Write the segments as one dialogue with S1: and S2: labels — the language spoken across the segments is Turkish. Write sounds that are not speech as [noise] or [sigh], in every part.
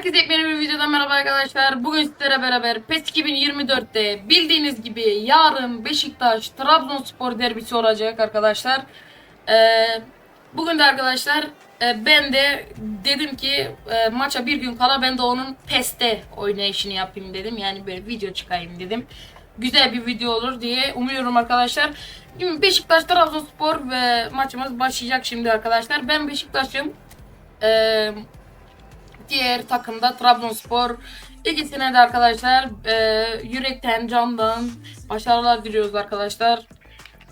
S1: Herkese yepyeni bir videodan merhaba arkadaşlar. Bugün sizlere beraber PES 2024'te bildiğiniz gibi yarın Beşiktaş Trabzonspor derbisi olacak arkadaşlar. Ee, bugün de arkadaşlar e, ben de dedim ki e, maça bir gün kala ben de onun PES'te oynayışını yapayım dedim. Yani böyle video çıkayım dedim. Güzel bir video olur diye umuyorum arkadaşlar. Şimdi Beşiktaş Trabzonspor ve maçımız başlayacak şimdi arkadaşlar. Ben Beşiktaş'ım. Eee diğer takımda Trabzonspor. İkisine de arkadaşlar e, yürekten candan başarılar diliyoruz arkadaşlar.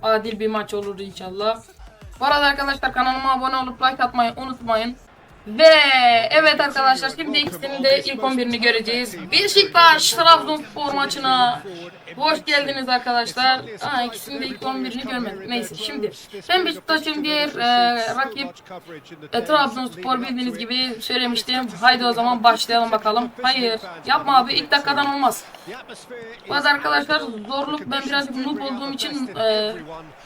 S1: Adil bir maç olur inşallah. Bu arada arkadaşlar kanalıma abone olup like atmayı unutmayın. Ve evet arkadaşlar şimdi ikisinin de ilk 11'ini göreceğiz. Beşiktaş Trabzonspor maçına hoş geldiniz arkadaşlar. Aa, ikisinin de ilk 11'ini görmedik. Neyse şimdi ben Beşiktaş'ın diğer e, rakip e, Trabzonspor bildiğiniz gibi söylemiştim. Haydi o zaman başlayalım bakalım. Hayır yapma abi ilk dakikadan olmaz. Bazı arkadaşlar zorluk ben birazcık noob olduğum için e,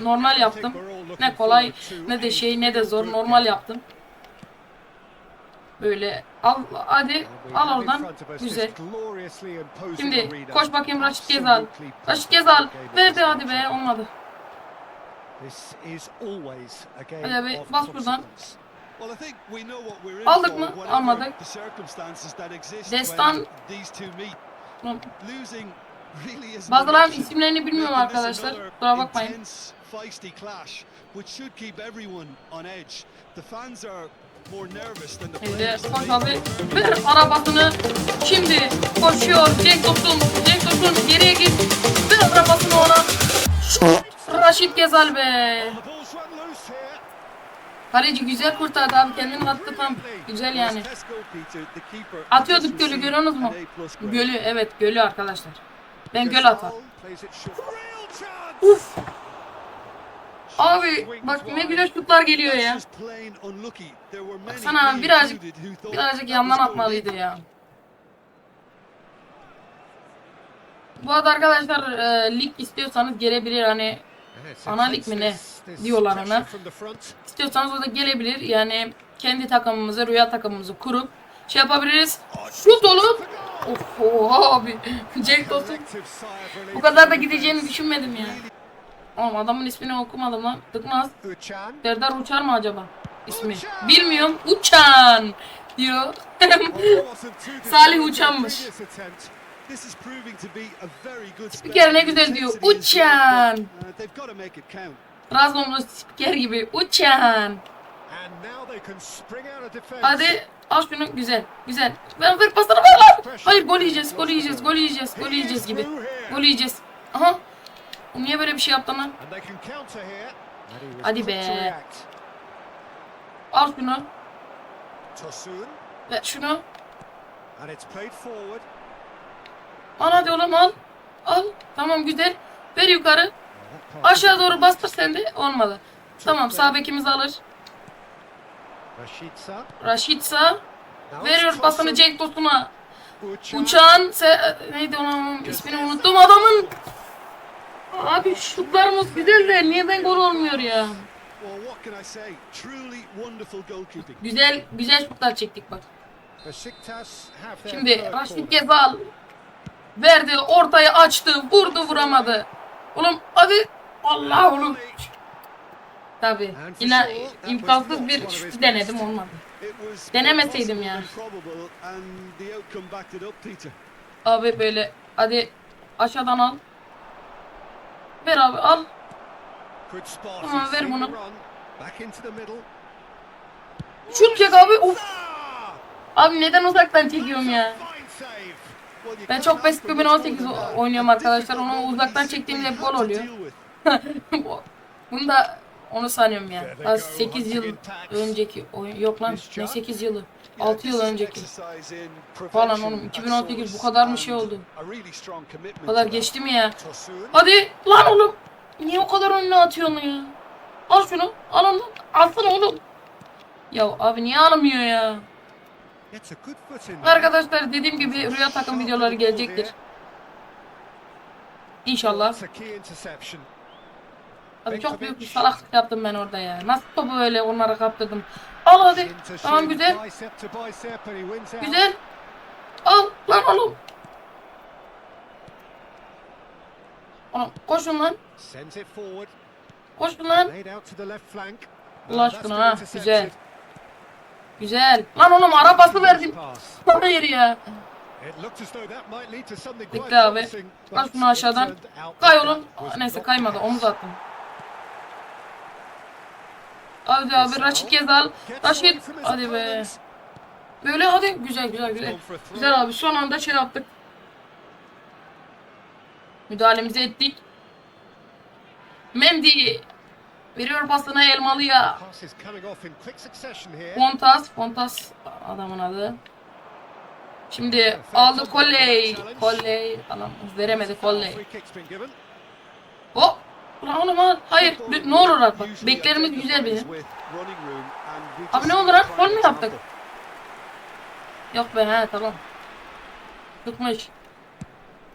S1: normal yaptım. Ne kolay ne de şey ne de zor normal yaptım. Böyle al hadi al oradan güzel. Şimdi koş bakayım Raşit Gezal. Raşit Gezal verdi hadi be olmadı.
S2: Hadi abi bas buradan.
S1: Aldık mı? Almadık. Destan
S2: Bazılarının isimlerini bilmiyorum arkadaşlar. Kusura bakmayın.
S1: Şimdi koş abi ver arabasını. Şimdi koşuyor Cenk Tosun. Cenk Tosun geriye git. Ver arabasını ona. Raşit Gezal be. Kaleci güzel kurtardı abi kendini attı tam. Güzel yani. Atıyorduk gölü görüyorsunuz mu? Gölü evet gölü arkadaşlar. Ben göl atar. Uf. Abi bak ne güzel şutlar geliyor ya.
S2: Baksana abi birazcık
S1: Birazcık yandan atmalıydı ya. Bu arada arkadaşlar e, lig istiyorsanız gelebilir hani
S3: Ana lig mi ne
S1: diyorlar ona. istiyorsanız o da gelebilir yani kendi takımımızı rüya takımımızı kurup şey yapabiliriz. Şut olup oha abi. [laughs] Jack Dawson bu kadar da gideceğini düşünmedim ya. Oğlum adamın ismini okumadım lan. Tıkmaz. Serdar Uçar mı acaba? ismi? Bilmiyorum. Uçan diyor. [laughs]
S2: Salih Uçan'mış.
S1: Kere ne güzel diyor. Uçan. Trabzonlu spiker gibi. Uçan. Hadi al şunu. Güzel. Güzel. Ben ver pasını ver lan. Hayır gol yiyeceğiz. Gol yiyeceğiz. Gol yiyeceğiz. Gol yiyeceğiz gibi. Gol yiyeceğiz. Aha. Niye böyle bir şey yaptın lan? Hadi be. Al şunu. Ver şunu. Al hadi oğlum al. Al. Tamam güzel. Ver yukarı. Aşağı doğru bastır sen de. Olmadı. Tamam sağ bekimiz alır. Raşitsa veriyor pasını Cenk Tosun'a. Uçağın se neydi onun ismini unuttum adamın. Abi şutlarımız güzel de niye ben gol olmuyor ya? Güzel güzel şutlar çektik bak. Şimdi Raşit Gezal verdi ortaya açtı vurdu vuramadı. Oğlum hadi Allah oğlum. Tabi yine imkansız bir şut denedim olmadı. Denemeseydim ya. Abi böyle hadi aşağıdan al. Ver abi al.
S2: Tamam ver bunu.
S1: Şut çek abi. Of. Abi neden uzaktan çekiyorum ya? Ben çok PES 2018 o- oynuyorum arkadaşlar. Onu uzaktan çektiğimde hep gol oluyor. [laughs] Bunu da onu sanıyorum ya. Daha 8 yıl önceki oyun yok lan. Ne 8 yılı? 6 yıl önceki. Falan oğlum 2018 bu kadar mı şey oldu? Bu kadar geçti mi ya? Hadi lan oğlum. Niye o kadar önüne atıyorsun ya? Al şunu. Al onu. Alsana oğlum. Ya abi niye alamıyor ya? Arkadaşlar dediğim gibi rüya takım videoları gelecektir. İnşallah. Abi çok büyük bir salaklık yaptım ben orada ya. Nasıl topu öyle onlara kaptırdım. Al hadi. Tamam güzel. Güzel. lan oğlum. Oğlum koşun lan. Koşun lan. Allah aşkına ha. Güzel. Güzel. Lan oğlum arabası verdim. Hayır ya.
S2: Quite
S1: abi. Al
S2: but
S1: şunu aşağıdan. Kay oğlum.
S2: was
S1: Neyse kaymadı. Omuz attım. Hadi abi Raşit Gezal. Raşit. Hadi be. Böyle hadi. Güzel güzel güzel. Güzel abi son anda şey yaptık. Müdahalemizi ettik. Mendy. Veriyor pasını Elmalı'ya. Fontas. Fontas adamın adı. Şimdi aldı Kolley. Kolley. Adam veremedi
S2: given.
S1: Hop. Ulan oğlum ha. Hayır. Ne olur bak. Beklerimiz güzel bir. Abi ne oldu lan? Gol yaptık? Yok be he tamam. Tutmuş.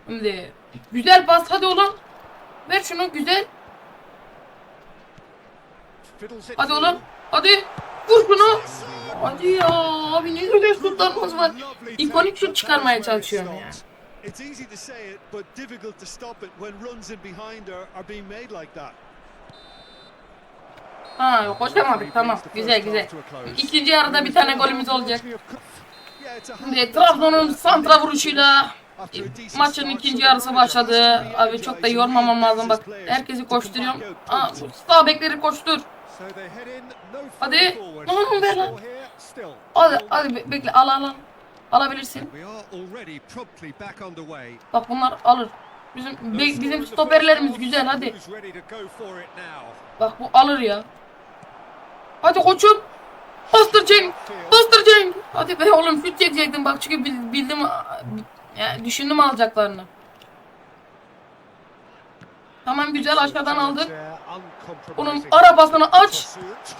S1: Şimdi güzel pas hadi oğlum. Ver şunu güzel. Hadi oğlum. Hadi. Vur şunu. Hadi ya abi ne güzel şutlarımız var. İkonik şut çıkarmaya çalışıyorum ya.
S4: It's easy to say it, but difficult to stop it when runs in behind are, are being made like that.
S1: Ha koşamadık tamam. Güzel güzel. İkinci yarıda bir tane golümüz olacak. Şimdi Trabzon'un santra vuruşuyla maçın ikinci yarısı başladı. Abi çok da yormamam lazım bak. Herkesi koşturuyorum. Aa, sağ bekleri koştur. Hadi. Oğlum ver lan. Hadi hadi be- bekle al al al. Alabilirsin. Bak bunlar alır. Bizim bizim stoperlerimiz güzel hadi. Bak bu alır ya. Hadi koçum. Bastır Cenk. Bastır Cenk. Hadi be oğlum şut çekecektim bak çünkü bil- bildim ya, düşündüm alacaklarını. Tamam güzel aşağıdan aldık. Onun arabasını aç.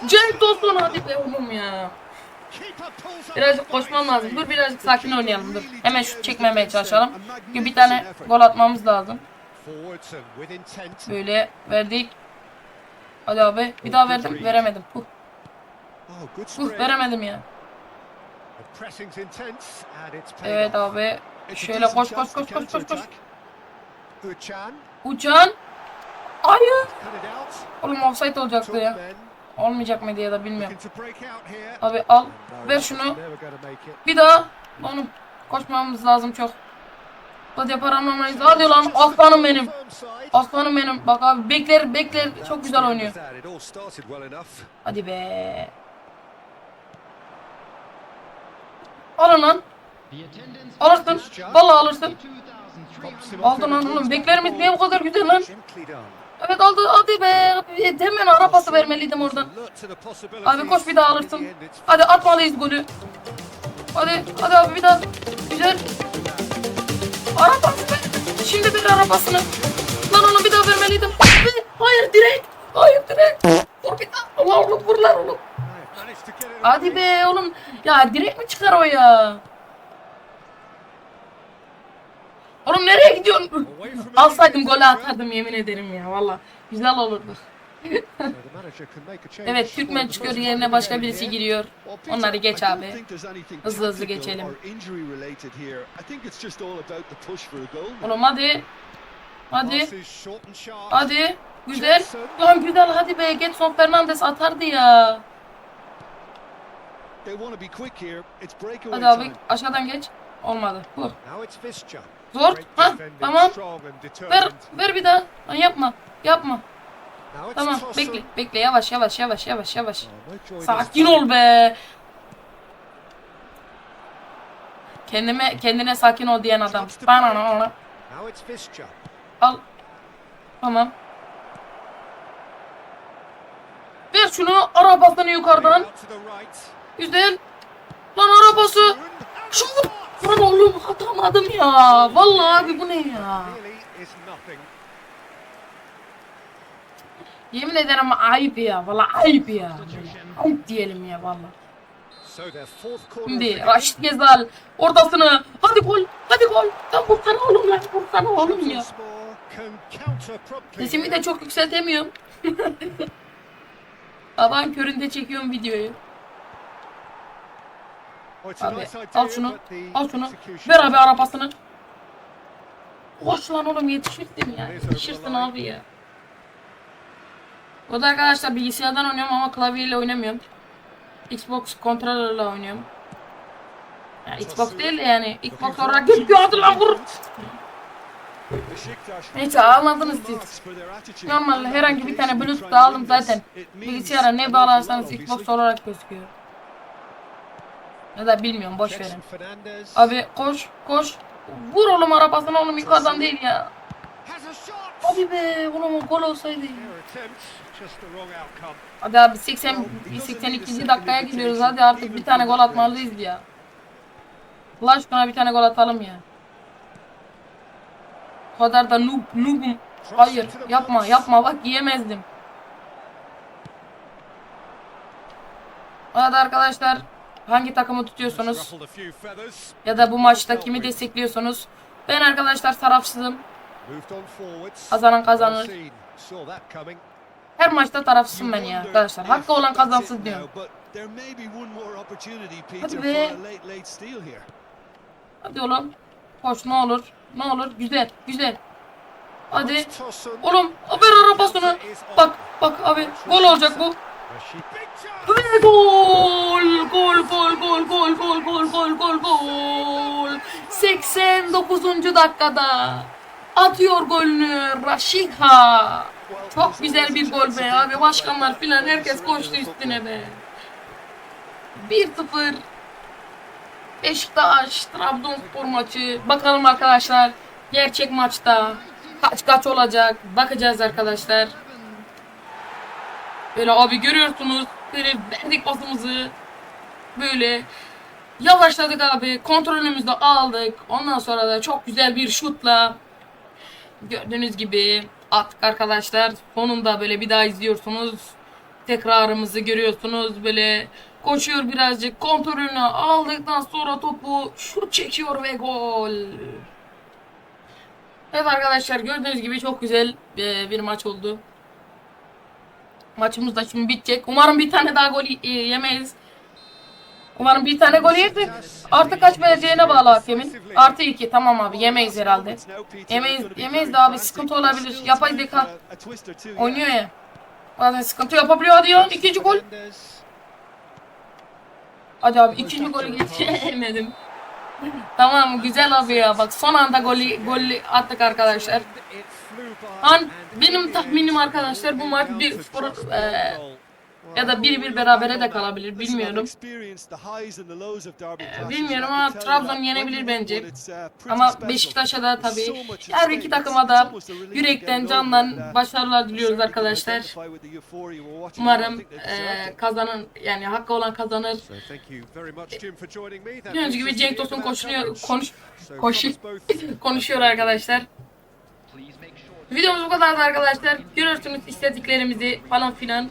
S1: Cenk Tosun hadi be oğlum ya. Birazcık koşmam lazım. Dur birazcık sakin oynayalım dur. Hemen şut çekmemeye çalışalım. Çünkü bir tane gol atmamız lazım. Böyle verdik. Hadi abi bir daha verdim veremedim. Huh, huh, veremedim ya. Evet abi. Şöyle koş koş koş koş koş koş. Uçan. Hayır. Oğlum offside olacaktı ya. Olmayacak mı diye de bilmiyorum. Abi al. Ver şunu. Bir daha. Oğlum koşmamız lazım çok. Hadi yaparamayız. Hadi lan aslanım benim. Aslanım benim. Bak abi bekler bekler çok güzel oynuyor. Hadi be. Alın lan. Alırsın. Vallahi alırsın. Aldın lan oğlum. Beklerimiz niye bu kadar güzel lan? Evet aldı. Hadi be. Hemen ara pası vermeliydim oradan. Abi koş bir daha alırsın. Hadi atmalıyız golü. Hadi hadi abi bir daha. Güzel. Arabası be. Şimdi bir arabasını. Lan onu bir daha vermeliydim. Ve- Hayır direkt. Hayır direkt. Vur bir daha. Allah oğlum vur lan oğlum. Hadi be oğlum. Ya direkt mi çıkar o ya? Oğlum nereye gidiyorsun? Alsaydım golü atardım yemin ederim ya valla. Güzel olurdu. [laughs] Evet Türkmen çıkıyor yerine başka birisi giriyor. Onları geç abi. Hızlı hızlı geçelim. Oğlum hadi. Hadi. Hadi. Güzel. Lan güzel hadi be. Getson Fernandes atardı ya. Hadi abi aşağıdan geç. Olmadı. Vur. Zor. Ha tamam. Ver ver bir daha. Lan yapma. Yapma. Tamam bekle. Bekle yavaş yavaş yavaş yavaş yavaş.
S2: Oh,
S1: Sakin ol be. Kendime kendine sakin ol diyen adam. Bana ona. Al. Tamam. Ver şunu arabasını yukarıdan. Güzel. Lan arabası. Şut. Lan oğlum atamadım ya. Vallahi abi bu ne ya? Yemin ederim ayıp ya. Vallahi ayıp ya. Ayıp diyelim ya vallahi. Şimdi. Raşit Gezal ortasını. Hadi gol. Hadi gol. Lan vursana oğlum lan. Vursana oğlum ya. Sesimi de çok yükseltemiyorum. [laughs] Sabahın köründe çekiyorum videoyu. Abi al şunu. Al şunu. Ver abi arabasını. Koş lan oğlum yetişirsin ya. Yetişirsin abi ya. O da arkadaşlar bilgisayardan oynuyorum ama klavyeyle oynamıyorum. Xbox kontrolörle oynuyorum. Ya Xbox değil de yani Xbox olarak gözüküyor hadi lan vur. Neyse anladınız siz. Normal herhangi bir tane Bluetooth da aldım zaten. Bilgisayara ne bağlarsanız Xbox olarak gözüküyor. Ya da bilmiyorum boş verin. Abi koş koş. Vur oğlum arabasını oğlum yukarıdan değil ya.
S2: has a shot.
S1: Hadi be oğlum gol olsaydı. Hadi abi 80 82. dakikaya gidiyoruz. Hadi artık bir tane gol atmalıyız ya. Allah aşkına bir tane gol atalım ya. O kadar da noob noobum. Hayır yapma yapma bak yiyemezdim. Hadi arkadaşlar hangi takımı tutuyorsunuz ya da bu maçta kimi destekliyorsunuz? Ben arkadaşlar tarafsızım. Kazanan kazanır. Her maçta tarafsızım ben ya arkadaşlar. Hakkı olan kazansın diyorum. Hadi be. Hadi oğlum. Koş ne olur. Ne olur. Güzel. Güzel. Hadi. Oğlum ver arabasını. Bak bak abi gol olacak bu. Ve gol! Gol gol gol gol gol gol gol gol gol. 89. dakikada atıyor golünü Raşika. Çok güzel bir gol be abi. Başkanlar filan herkes koştu üstüne be. 1-0 Beşiktaş Trabzonspor maçı. Bakalım arkadaşlar gerçek maçta kaç kaç olacak. Bakacağız arkadaşlar. Böyle abi görüyorsunuz. Böyle verdik pasımızı. Böyle yavaşladık abi. Kontrolümüzü de aldık. Ondan sonra da çok güzel bir şutla gördüğünüz gibi attık arkadaşlar. Sonunda böyle bir daha izliyorsunuz. Tekrarımızı görüyorsunuz. Böyle koşuyor birazcık. Kontrolünü aldıktan sonra topu şut çekiyor ve gol. Evet arkadaşlar gördüğünüz gibi çok güzel e, bir maç oldu. Maçımız da şimdi bitecek. Umarım bir tane daha gol e, yemeyiz. Umarım bir tane gol yersek artık kaç vereceğine bağlı hakemin. Artı iki tamam abi yemeyiz herhalde. Yemeyiz, yemeyiz de abi sıkıntı olabilir. Yapay zeka oynuyor ya. Bazen sıkıntı yapabiliyor hadi ya. ikinci gol. Hadi abi ikinci golü geçemedim. tamam güzel abi ya bak son anda golü, golü attık arkadaşlar. An benim tahminim arkadaşlar bu maç 1-0
S2: e,
S1: ya da 1-1 berabere de kalabilir bilmiyorum. Ee, bilmiyorum ama Trabzon yenebilir bence. Ama Beşiktaş'a da tabii her iki takıma da yürekten candan başarılar diliyoruz arkadaşlar. Umarım e, kazanın yani hakkı olan kazanır. Gördüğünüz gibi Cenk Tosun koşuyor, konuş, [laughs]
S2: koşu,
S1: konuşuyor arkadaşlar. Videomuz bu kadardı arkadaşlar. Görürsünüz istediklerimizi falan filan.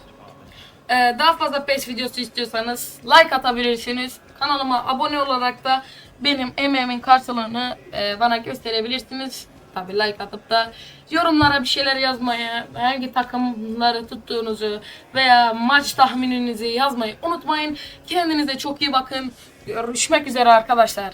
S1: Ee, daha fazla PES videosu istiyorsanız like atabilirsiniz. Kanalıma abone olarak da benim emeğimin karşılığını e, bana gösterebilirsiniz. Tabi like atıp da yorumlara bir şeyler yazmaya, hangi takımları tuttuğunuzu veya maç tahmininizi yazmayı unutmayın. Kendinize çok iyi bakın. Görüşmek üzere arkadaşlar.